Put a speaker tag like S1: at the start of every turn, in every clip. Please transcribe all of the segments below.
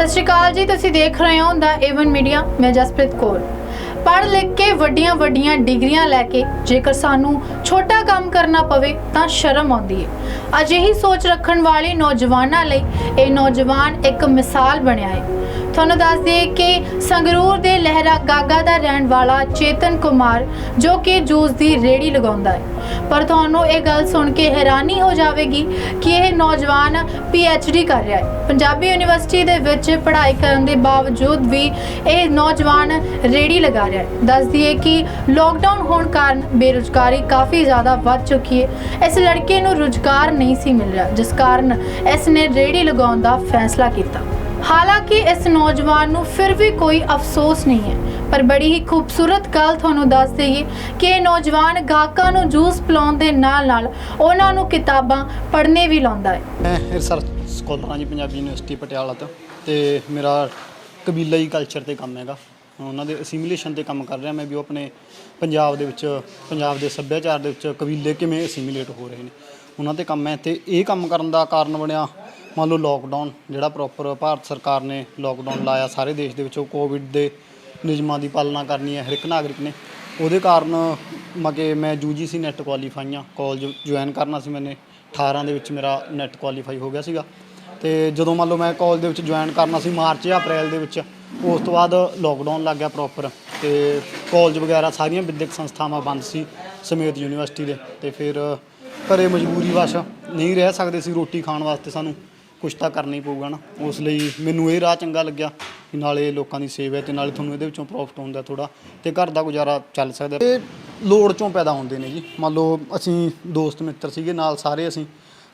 S1: ਸਤਿ ਸ਼੍ਰੀ ਅਕਾਲ ਜੀ, ਤੁਸੀਂ ਦੇਖ ਰਹੇ ਹੋ ਦਾ ਏਵਨ ਮੀਡੀਆ ਮੈਂ ਜਸਪ੍ਰੀਤ ਕੌਰ। ਪੜ੍ਹ ਲਿਖ ਕੇ ਵੱਡੀਆਂ ਵੱਡੀਆਂ ਡਿਗਰੀਆਂ ਲੈ ਕੇ ਜੇਕਰ ਸਾਨੂੰ ਛੋਟਾ ਕੰਮ ਕਰਨਾ ਪਵੇ, ਤਾਂ ਸ਼ਰਮ ਆਉਂਦੀ ਹੈ ਅਜਿਹੀ ਸੋਚ ਰੱਖਣ ਵਾਲੇ ਨੌਜਵਾਨਾਂ ਲਈ ਇਹ ਨੌਜਵਾਨ ਇੱਕ ਮਿਸਾਲ ਬਣਿਆ ਹੈ ਤੁਹਾਨੂੰ ਦੱਸ ਦਈਏ ਕਿ ਸੰਗਰੂਰ ਦੇ ਲਹਿਰਾ ਗਾਗਾ ਦਾ ਰਹਿਣ ਵਾਲਾ ਚੇਤਨ ਕੁਮਾਰ, ਜੋ ਕਿ ਜੂਸ ਦੀ ਰੇੜੀ ਲਗਾਉਂਦਾ ਹੈ। ਪਰ ਤੁਹਾਨੂੰ ਇਹ ਗੱਲ ਸੁਣ ਕੇ ਹੈਰਾਨੀ ਹੋ ਜਾਵੇਗੀ ਕਿ ਇਹ ਨੌਜਵਾਨ ਡੀ ਕਰ ਰਿਹਾ ਹੈ। ਪੰਜਾਬੀ ਯੂਨੀਵਰਸਿਟੀ ਦੇ ਵਿੱਚ ਪੜ੍ਹਾਈ ਕਰਨ ਦੇ ਬਾਵਜੂਦ ਵੀ ਇਹ ਨੌਜਵਾਨ ਰੇੜੀ ਲਗਾ ਰਿਹਾ ਹੈ। ਦੱਸ ਦਈਏ ਕਿ ਲੋਕਡਾਊਨ ਹੋਣ ਕਾਰਨ ਬੇਰੁਜ਼ਗਾਰੀ ਕਾਫੀ ਜ਼ਿਆਦਾ ਵੱਧ ਚੁੱਕੀ ਹੈ। ਇਸ ਲੜਕੇ ਨੂੰ ਰੁਜ਼ਗਾਰ ਨਹੀਂ ਸੀ ਮਿਲ ਰਿਹਾ, ਜਿਸ ਕਾਰਨ ਇਸ ਨੇ ਰੇੜੀ ਲਗਾਉਣ ਦਾ ਫੈਸਲਾ ਕੀਤਾ। ਹਾਲਾਂਕਿ ਇਸ ਨੌਜਵਾਨ ਨੂੰ ਫਿਰ ਵੀ ਕੋਈ ਅਫਸੋਸ ਨਹੀਂ ਹੈ, ਪਰ ਬੜੀ ਹੀ ਖੂਬਸੂਰਤ ਗੱਲ ਤੁਹਾਨੂੰ ਦੱਸ ਦਈਏ ਕਿ ਇਹ ਨੌਜਵਾਨ ਗਾਹਕਾਂ ਨੂੰ ਜੂਸ ਪਿਲਾਉਣ ਦੇ ਨਾਲ ਨਾਲ ਉਹਨਾਂ ਨੂੰ ਕਿਤਾਬਾਂ ਪੜ੍ਹਨੇ ਵੀ ਲਾਉਂਦਾ ਹੈ।
S2: ਮੈਂ ਰਿਸਰਚ ਸਕਾਲਰ ਜੀ ਪੰਜਾਬੀ ਯੂਨੀਵਰਸਿਟੀ ਪਟਿਆਲਾ ਤੋਂ ਤੇ ਮੇਰਾ ਕਬੀਲਾਈ ਕਲਚਰ ਤੇ ਕੰਮ ਹੈਗਾ। ਉਹਨਾਂ ਦੇ ਅਸੀਮੀਲੇਸ਼ਨ ਤੇ ਕੰਮ ਕਰ ਰਿਹਾ ਮੈਂ ਵੀ ਉਹ ਆਪਣੇ ਪੰਜਾਬ ਦੇ ਵਿੱਚ, ਪੰਜਾਬ ਦੇ ਸੱਭਿਆਚਾਰ ਦੇ ਵਿੱਚ ਕਬੀਲੇ ਕਿਵੇਂ ਅਸੀਮੀਲੇਟ ਹੋ ਰਹੇ ਨੇ। ਉਹਨਾਂ ਤੇ ਕੰਮ ਹੈ ਤੇ ਇਹ ਕੰਮ ਕਰਨ ਦਾ ਕਾਰਨ ਬਣਿਆ ਮੰਨ ਲਓ ਲੋਕਡਾਊਨ ਜਿਹੜਾ ਪ੍ਰੋਪਰ ਭਾਰਤ ਸਰਕਾਰ ਨੇ ਲੋਕਡਾਊਨ ਲਾਇਆ, ਸਾਰੇ ਦੇਸ਼ ਦੇ ਵਿੱਚ ਉਹ ਕੋਵਿਡ ਦੇ ਨਿਯਮਾਂ ਦੀ ਪਾਲਣਾ ਕਰਨੀ ਹੈ, ਹਰ ਇੱਕ ਨਾਗਰਿਕ ਨੇ। ਉਹਦੇ ਕਾਰਨ ਮਗੇ ਮੈਂ ਯੂਜੀਸੀ ਨੈਟ ਕੁਆਲੀਫਾਈਆਂ ਕਾਲਜ ਜੁਆਇਨ ਕਰਨਾ ਸੀ ਮੈਨੇ 18 ਦੇ ਵਿੱਚ ਮੇਰਾ ਨੈਟ ਕੁਆਲੀਫਾਈ ਹੋ ਗਿਆ ਸੀਗਾ। ਤੇ ਜਦੋਂ ਮੰਨ ਲਓ ਮੈਂ ਕਾਲਜ ਦੇ ਵਿੱਚ ਜੁਆਇਨ ਕਰਨਾ ਸੀ, ਮਾਰਚ ਜਾਂ ਅਪ੍ਰੈਲ ਦੇ ਵਿੱਚ, ਉਸ ਤੋਂ ਬਾਅਦ ਲੋਕਡਾਊਨ ਲੱਗ ਗਿਆ ਪ੍ਰੋਪਰ ਤੇ ਕਾਲਜ ਵਗੈਰਾ ਸਾਰੀਆਂ ਵਿਦਿਅਕ ਸੰਸਥਾਵਾਂ ਬੰਦ ਸੀ, ਸਮੇਤ ਯੂਨੀਵਰਸਿਟੀ ਦੇ। ਤੇ ਫਿਰ ਘਰੇ ਮਜਬੂਰੀ ਵਸ਼ ਨਹੀਂ ਰਹਿ ਸਕਦੇ ਸੀ ਰੋਟੀ ਖਾਣ ਵਾਸਤੇ ਸਾਨੂੰ। ਕੁਛ ਤਾਂ ਕਰਨਾ ਹੀ ਪਊਗਾ ਨਾ। ਉਸ ਲਈ ਮੈਨੂੰ ਇਹ ਰਾਹ ਚੰਗਾ ਲੱਗਿਆ ਕਿ ਨਾਲੇ ਲੋਕਾਂ ਦੀ ਸੇਵਾ ਹੈ ਤੇ ਨਾਲੇ ਤੁਹਾਨੂੰ ਇਹਦੇ ਵਿੱਚੋਂ ਪ੍ਰੋਫਿਟ ਹੁੰਦਾ ਥੋੜਾ ਤੇ ਘਰ ਦਾ ਗੁਜ਼ਾਰਾ ਚੱਲ ਸਕਦਾ ਇਹ ਲੋੜ ਚੋਂ ਪੈਦਾ ਹੁੰਦੇ ਨੇ ਜੀ। ਮੰਨ ਲਓ ਅਸੀਂ ਦੋਸਤ ਮਿੱਤਰ ਸੀਗੇ, ਨਾਲ ਸਾਰੇ ਅਸੀਂ।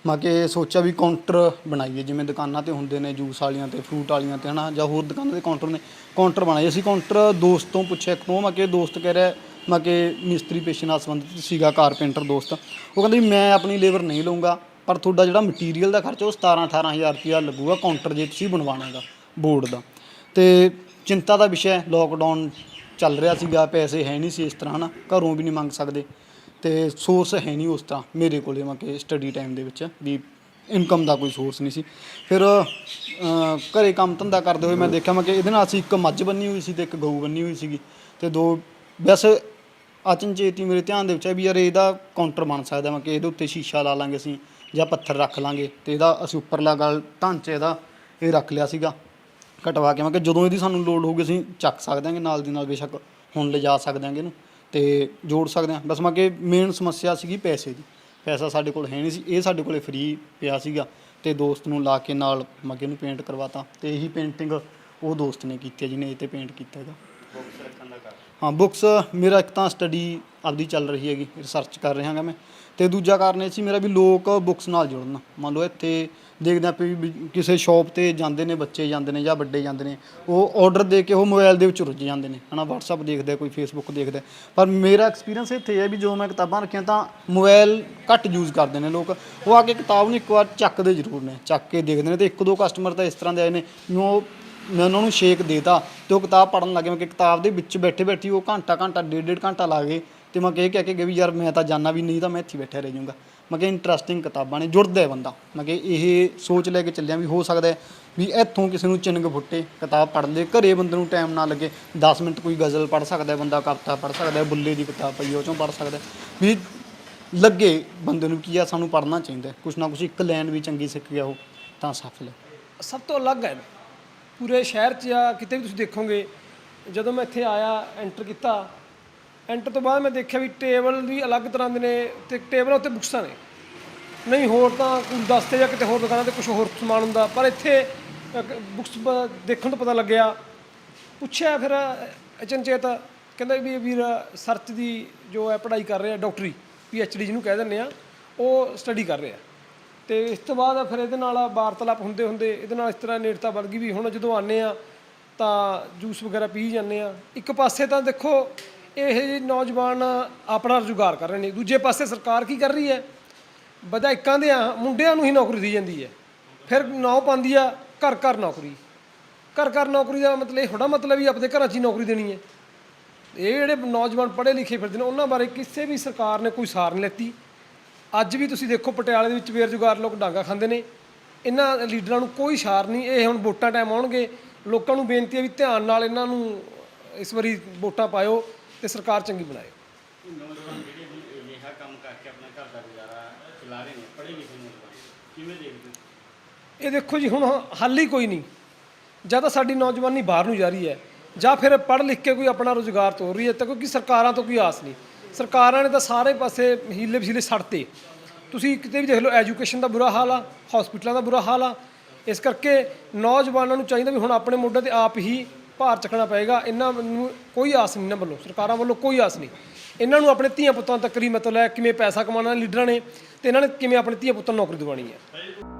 S2: ਮੈਂ ਕਿ ਸੋਚਿਆ ਵੀ ਕਾਊਂਟਰ ਬਣਾਈਏ, ਜਿਵੇਂ ਦੁਕਾਨਾਂ ਤੇ ਹੁੰਦੇ ਨੇ, ਜੂਸ ਵਾਲੀਆਂ ਤੇ ਫਰੂਟ ਵਾਲੀਆਂ ਤੇ, ਹਨਾ, ਜਾਂ ਹੋਰ ਦੁਕਾਨਾਂ ਦੇ ਕਾਊਂਟਰ ਨੇ, ਕਾਊਂਟਰ ਬਣਾਏ। ਅਸੀਂ ਕਾਊਂਟਰ ਦੋਸਤ ਤੋਂ ਪੁੱਛਿਆ, ਇੱਕ ਤੋਂ, ਮੈਂ ਕਿ ਦੋਸਤ ਕਹਿ ਰਿਹਾ, ਮੈਂ ਕਿ ਮਿਸਤਰੀ ਪੇਸ਼ੇ ਨਾਲ ਸੰਬੰਧਿਤ ਸੀਗਾ, ਕਾਰਪੈਂਟਰ ਦੋਸਤ। ਉਹ ਕਹਿੰਦਾ ਵੀ ਮੈਂ ਆਪਣੀ ਲੇਬਰ ਨਹੀਂ ਲਵਾਂਗਾ ਪਰ ਤੁਹਾਡਾ ਜਿਹੜਾ ਮਟੀਰੀਅਲ ਦਾ ਖਰਚਾ ਉਹ 17 18000 ਰੁਪਇਆ ਲੱਗੂਗਾ ਕਾਊਂਟਰ ਜੇ ਤੁਸੀਂ ਬਣਵਾਉਣਾ ਹੈਗਾ ਬੋਰਡ ਦਾ। ਤੇ ਚਿੰਤਾ ਦਾ ਵਿਸ਼ਾ ਹੈ ਲੋਕਡਾਊਨ ਚੱਲ ਰਿਹਾ ਸੀਗਾ ਪੈਸੇ ਹੈ ਨਹੀਂ ਸੀ ਇਸ ਤਰ੍ਹਾਂ ਨਾ ਘਰੋਂ ਵੀ ਨਹੀਂ ਮੰਗ ਸਕਦੇ। ਤੇ ਸੋਰਸ ਹੈ ਨਹੀਂ ਉਸ ਤਰ੍ਹਾਂ ਮੇਰੇ ਕੋਲੇ ਮੈਂ ਕਿ ਸਟੱਡੀ ਟਾਈਮ ਦੇ ਵਿੱਚ ਵੀ ਇਨਕਮ ਦਾ ਕੋਈ ਸੋਰਸ ਨਹੀਂ ਸੀ। ਫਿਰ ਅਹ, ਘਰੇ ਕੰਮ ਧੰਦਾ ਕਰਦੇ ਹੋਏ ਮੈਂ ਦੇਖਿਆ ਮੈਂ ਕਿ ਇਹਦੇ ਨਾਲ ਅਸੀਂ ਇੱਕ ਮੱਝ ਬੰਨੀ ਹੋਈ ਸੀ ਤੇ ਇੱਕ ਗਊ ਬੰਨੀ ਹੋਈ ਸੀਗੀ। ਤੇ ਦੋ ਬਸ ਅਚਨਚੇਤ ਹੀ ਮੇਰੇ ਧਿਆਨ ਦੇ ਵਿੱਚ ਹੈ ਵੀ ਯਾਰ ਇਹਦਾ ਕਾਊਂਟਰ ਬਣ ਸਕਦਾ ਮੈਂ ਕਿ ਇਹਦੇ ਉੱਤੇ ਸ਼ੀਸ਼ਾ ਲਾ ਲਾਂਗੇ ਅਸੀਂ। ਜਾਂ ਪੱਥਰ ਰੱਖ ਲਾਂਗੇ ਤੇ ਇਹਦਾ ਅਸੀਂ ਉੱਪਰਲਾ ਗਲ ਢਾਂਚੇ ਦਾ ਇਹ ਰੱਖ ਲਿਆ ਸੀਗਾ। ਕਟਵਾ ਕੇ ਮੈਂ ਕਿ ਜਦੋਂ ਇਹਦੀ ਸਾਨੂੰ ਲੋਡ ਹੋਊਗੀ ਅਸੀਂ ਚੱਕ ਸਕਦੇ ਹਾਂਗੇ, ਨਾਲ ਦੀ ਨਾਲ ਬੇਸ਼ੱਕ ਹੁਣ ਲਿਜਾ ਸਕਦੇ ਹਾਂਗੇ ਇਹਨੂੰ ਤੇ ਜੋੜ ਸਕਦੇ ਹਾਂ। ਬਸ ਮੈਂ ਕਿ ਮੇਨ ਸਮੱਸਿਆ ਸੀਗੀ ਪੈਸੇ ਦੀ। ਪੈਸਾ ਸਾਡੇ ਕੋਲ ਹੈ ਨਹੀਂ ਸੀ, ਇਹ ਸਾਡੇ ਕੋਲੇ ਫ੍ਰੀ ਪਿਆ ਸੀਗਾ ਤੇ ਦੋਸਤ ਨੂੰ ਲਾ ਕੇ ਨਾਲ ਮੈਂ ਕਿ ਇਹਨੂੰ ਪੇਂਟ ਕਰਵਾਤਾ ਤੇ ਇਹੀ ਪੇਂਟਿੰਗ ਉਹ ਦੋਸਤ ਨੇ ਕੀਤੀ ਹੈ, ਜਿਹਨੇ ਇਹ ਤੇ ਪੇਂਟ ਕੀਤਾ ਹੈਗਾ। ਹਾਂ ਬੁੱਕਸ ਮੇਰਾ ਇੱਕ ਤਾਂ ਸਟੱਡੀ ਆਪਦੀ ਚੱਲ ਰਹੀ ਹੈਗੀ ਰਿਸਰਚ ਕਰ ਰਿਹਾ ਹਾਂ ਮੈਂ। ਤੇ ਦੂਜਾ ਕਾਰਨ ਇਹ ਸੀ ਮੇਰਾ ਵੀ ਲੋਕ ਬੁੱਕਸ ਨਾਲ ਜੁੜਨ। ਮੰਨ ਲਓ ਇੱਥੇ ਦੇਖਦੇ ਆਪਾਂ ਵੀ ਕਿਸੇ ਸ਼ਾਪ ਤੇ ਜਾਂਦੇ ਨੇ ਬੱਚੇ ਜਾਂਦੇ ਨੇ ਜਾਂ ਵੱਡੇ ਜਾਂਦੇ ਨੇ ਉਹ ਆਰਡਰ ਦੇ ਕੇ ਉਹ ਮੋਬਾਈਲ ਦੇ ਵਿੱਚ ਰੁੱਝ ਜਾਂਦੇ ਨੇ। ਹਨਾ WhatsApp ਦੇਖਦੇ ਆ, ਕੋਈ Facebook ਦੇਖਦਾ। ਪਰ ਮੇਰਾ ਐਕਸਪੀਰੀਅੰਸ ਇੱਥੇ ਹੈ ਵੀ ਜਦੋਂ ਮੈਂ ਕਿਤਾਬਾਂ ਰੱਖੀਆਂ ਤਾਂ ਮੋਬਾਈਲ ਘੱਟ ਯੂਜ਼ ਕਰਦੇ ਨੇ ਲੋਕ। ਉਹ ਆ ਕੇ ਕਿਤਾਬ ਨੂੰ ਇੱਕ ਵਾਰ ਚੱਕਦੇ ਜ਼ਰੂਰ ਨੇ। ਚੱਕ ਕੇ ਦੇਖਦੇ ਨੇ ਤੇ ਇੱਕ ਦੋ ਕਸਟਮਰ ਤਾਂ ਇਸ ਤਰ੍ਹਾਂ ਦੇ ਆਏ ਨੇ ਉਹ ਮੈਂ ਉਹਨਾਂ ਨੂੰ ਸ਼ੇਕ ਦੇਤਾ ਤੇ ਉਹ ਕਿਤਾਬ ਪੜਨ ਲੱਗੇ। ਮੈਂ ਕਿ ਕਿਤਾਬ ਦੇ ਵਿੱਚ ਬੈਠੇ ਬੈਠੀ ਉਹ ਘੰਟਾ ਘੰਟਾ, ਡੇਢ ਡੇਢ ਘੰਟਾ ਲਾ ਗਏ ਤੇ ਮੈਂ ਕਿ ਇਹ ਕਹਿ ਕੇ ਗਿਆ ਵੀ ਯਾਰ ਮੈਂ ਤਾਂ ਜਾਣਾ ਵੀ ਨਹੀਂ ਤਾਂ ਮੈਂ ਇੱਥੇ ਹੀ ਬੈਠਾ ਰਹਿ ਜਾਊਂਗਾ। ਮੈਂ ਕਿ ਇੰਟਰਸਟਿੰਗ ਕਿਤਾਬਾਂ ਨੇ, ਜੁੜਦਾ ਹੈ ਬੰਦਾ। ਮੈਂ ਕਿ ਇਹ ਸੋਚ ਲੈ ਕੇ ਚੱਲਿਆ ਵੀ ਹੋ ਸਕਦਾ ਹੈ ਵੀ ਇੱਥੋਂ ਕਿਸੇ ਨੂੰ ਚਿੰਨਗ ਫੁੱਟੇ, ਕਿਤਾਬ ਪੜ੍ਹ ਦੇ ਘਰੇ ਬੰਦੇ ਨੂੰ ਟਾਈਮ ਨਾ ਲੱਗੇ। 10 ਮਿੰਟ ਕੋਈ ਗਜ਼ਲ ਪੜ੍ਹ ਸਕਦਾ ਬੰਦਾ ਕਵਿਤਾ ਪੜ੍ਹ ਸਕਦਾ ਬੁੱਲੇ ਦੀ ਕਿਤਾਬ ਪਈ ਉਹ ਚੋਂ ਪੜ੍ਹ ਸਕਦਾ ਵੀ ਲੱਗੇ ਬੰਦੇ ਨੂੰ ਕੀ ਆ ਸਾਨੂੰ ਪੜ੍ਹਨਾ ਚਾਹੀਦਾ ਕੁਛ ਨਾ ਕੁਛ ਇੱਕ ਲਾਈਨ ਵੀ ਚੰਗੀ ਸਿੱਖ ਗਿਆ ਉਹ, ਤਾਂ ਸਫਲ ਹੈ।
S3: ਸਭ ਤੋਂ ਅਲੱਗ ਹੈ। ਪੂਰੇ ਸ਼ਹਿਰ 'ਚ ਜਾਂ ਕਿਤੇ ਵੀ ਤੁਸੀਂ ਦੇਖੋਗੇ, ਜਦੋਂ ਮੈਂ ਇੱਥੇ ਆਇਆ ਐਂਟਰ ਕੀਤਾ ਐਂਟਰ ਤੋਂ ਬਾਅਦ ਮੈਂ ਦੇਖਿਆ ਵੀ ਟੇਬਲ ਵੀ ਅਲੱਗ ਤਰ੍ਹਾਂ ਦੇ ਨੇ ਤੇ ਟੇਬਲਾਂ ਉੱਤੇ ਬੁੱਕਸਾਂ ਨੇ। ਨਹੀਂ ਹੋਰ ਤਾਂ ਕੋਈ ਦਸਤੇ ਜਾਂ ਕਿਤੇ ਹੋਰ ਦੁਕਾਨਾਂ ਤੇ ਕੁਝ ਹੋਰ ਸਮਾਨ ਹੁੰਦਾ, ਪਰ ਇੱਥੇ ਬੁੱਕਸ ਦੇਖਣ ਤੋਂ ਪਤਾ ਲੱਗਿਆ। ਪੁੱਛਿਆ ਫਿਰ ਅਚਨਚੇਤ ਕਹਿੰਦਾ ਵੀ ਵੀਰ ਸਰਚ ਦੀ ਜੋ ਹੈ ਪੜ੍ਹਾਈ ਕਰ ਰਿਹਾ ਡਾਕਟਰੀ ਪੀ ਐਚ ਡੀ ਜਿਹਨੂੰ ਕਹਿ ਦਿੰਦੇ ਆ, ਉਹ ਸਟੱਡੀ ਕਰ ਰਿਹਾ। ਤੇ ਇਸ ਤੋਂ ਬਾਅਦ ਫਿਰ ਇਹਦੇ ਨਾਲ ਵਾਰਤਾਲਾਪ ਹੁੰਦੇ ਹੁੰਦੇ ਇਹਦੇ ਨਾਲ ਇਸ ਤਰ੍ਹਾਂ ਨੇੜਤਾ ਵੱਧ ਗਈ ਵੀ ਹੁਣ ਜਦੋਂ ਆਨੇ ਆ ਤਾਂ ਜੂਸ ਵਗੈਰਾ ਪੀ ਜਾਂਦੇ ਆ ਇੱਕ ਪਾਸੇ ਤਾਂ ਦੇਖੋ ਇਹ ਨੌਜਵਾਨ ਆਪਣਾ ਰੁਜ਼ਗਾਰ ਕਰ ਰਹੇ ਨੇ, ਦੂਜੇ ਪਾਸੇ ਸਰਕਾਰ ਕੀ ਕਰ ਰਹੀ ਹੈ? ਵਿਧਾਇਕਾਂ ਦੇ ਮੁੰਡਿਆਂ ਨੂੰ ਹੀ ਨੌਕਰੀ ਦੀ ਜਾਂਦੀ ਹੈ। ਫਿਰ ਨੌ ਪਾਉਂਦੀ ਆ, ਘਰ ਘਰ ਨੌਕਰੀ। ਘਰ ਘਰ ਨੌਕਰੀ ਦਾ ਮਤਲਬ ਇਹ ਥੋੜਾ ਮਤਲਬ ਵੀ ਆਪਣੇ ਘਰਾਂ 'ਚ ਹੀ ਨੌਕਰੀ ਦੇਣੀ ਹੈ। ਇਹ ਜਿਹੜੇ ਨੌਜਵਾਨ ਪੜ੍ਹੇ ਲਿਖੇ ਫਿਰਦੇ ਨੇ, ਉਹਨਾਂ ਬਾਰੇ ਕਿਸੇ ਵੀ ਸਰਕਾਰ ਨੇ ਕੋਈ ਸਾਰ ਨਹੀਂ ਲੈਤੀ। ਅੱਜ ਵੀ ਤੁਸੀਂ ਦੇਖੋ ਪਟਿਆਲੇ ਦੇ ਵਿੱਚ ਬੇਰੁਜ਼ਗਾਰ ਲੋਕ ਡਾਂਗਾ ਖਾਂਦੇ ਨੇ। ਇਹਨਾਂ ਲੀਡਰਾਂ ਨੂੰ ਕੋਈ ਇਸ਼ਾਰ ਨਹੀਂ, ਇਹ ਹੁਣ ਵੋਟਾਂ ਟਾਈਮ ਆਉਣਗੇ। ਲੋਕਾਂ ਨੂੰ ਬੇਨਤੀ ਹੈ ਵੀ ਧਿਆਨ ਨਾਲ ਇਹਨਾਂ ਨੂੰ ਇਸ ਵਾਰੀ ਵੋਟਾਂ ਪਾਇਓ ਤੇ ਸਰਕਾਰ ਚੰਗੀ ਬਣਾਇਓ।
S4: ਨੌਜਵਾਨ ਜਿਹੜੇ ਹੁਣ ਅਜਿਹਾ ਕੰਮ ਕਰਕੇ ਆਪਣਾ ਘਰ ਦਾ ਗੁਜ਼ਾਰਾ ਚਲਾ ਰਹੇ ਨੇ ਪੜ੍ਹੇ ਲਿਖੇ ਨੌਜਵਾਨ ਕਿਵੇਂ ਦੇਖਦੇ
S3: ਇਹ ਦੇਖੋ ਜੀ, ਹੁਣ ਹੱਲ ਹੀ ਕੋਈ ਨਹੀਂ। ਜਾਂ ਤਾਂ ਸਾਡੀ ਨੌਜਵਾਨੀ ਬਾਹਰ ਨੂੰ ਜਾ ਰਹੀ ਹੈ, ਜਾਂ ਫਿਰ ਪੜ੍ਹ ਲਿਖ ਕੇ ਕੋਈ ਆਪਣਾ ਰੋਜ਼ਗਾਰ ਤੋਰ ਰਹੀ ਹੈ, ਤਾਂ ਕਿਉਂਕਿ ਸਰਕਾਰਾਂ ਤੋਂ ਕੋਈ ਆਸ ਨਹੀਂ। ਸਰਕਾਰਾਂ ਨੇ ਤਾਂ ਸਾਰੇ ਪਾਸੇ ਹੀਲੇ ਵਸੀਲੇ ਛੱਡਤੇ ਤੁਸੀਂ ਕਿਤੇ ਵੀ ਦੇਖ ਲਓ ਐਜੂਕੇਸ਼ਨ ਦਾ ਬੁਰਾ ਹਾਲ ਆ ਹਸਪੀਟਲਾਂ ਦਾ ਬੁਰਾ ਹਾਲ ਆ। ਇਸ ਕਰਕੇ ਨੌਜਵਾਨਾਂ ਨੂੰ ਚਾਹੀਦਾ ਵੀ ਹੁਣ ਆਪਣੇ ਮੋਢੇ ਤੇ ਆਪ ਹੀ ਭਾਰ ਚੱਕਣਾ ਪਏਗਾ। ਇਹਨਾਂ ਨੂੰ ਕੋਈ ਆਸ ਨਹੀਂ, ਇਹਨਾਂ ਵੱਲੋਂ, ਸਰਕਾਰਾਂ ਵੱਲੋਂ ਕੋਈ ਆਸ ਨਹੀਂ। ਇਹਨਾਂ ਨੂੰ ਆਪਣੇ ਧੀਆਂ ਪੁੱਤਾਂ ਤੱਕ ਹੀ ਮਤਲਬ ਹੈ ਕਿਵੇਂ ਪੈਸਾ ਕਮਾਉਣਾ, ਲੀਡਰਾਂ ਨੇ, ਤੇ ਇਹਨਾਂ ਨੇ ਕਿਵੇਂ ਆਪਣੇ ਧੀਆਂ ਪੁੱਤਾਂ ਨੂੰ ਨੌਕਰੀ ਦਿਵਾਉਣੀ ਹੈ।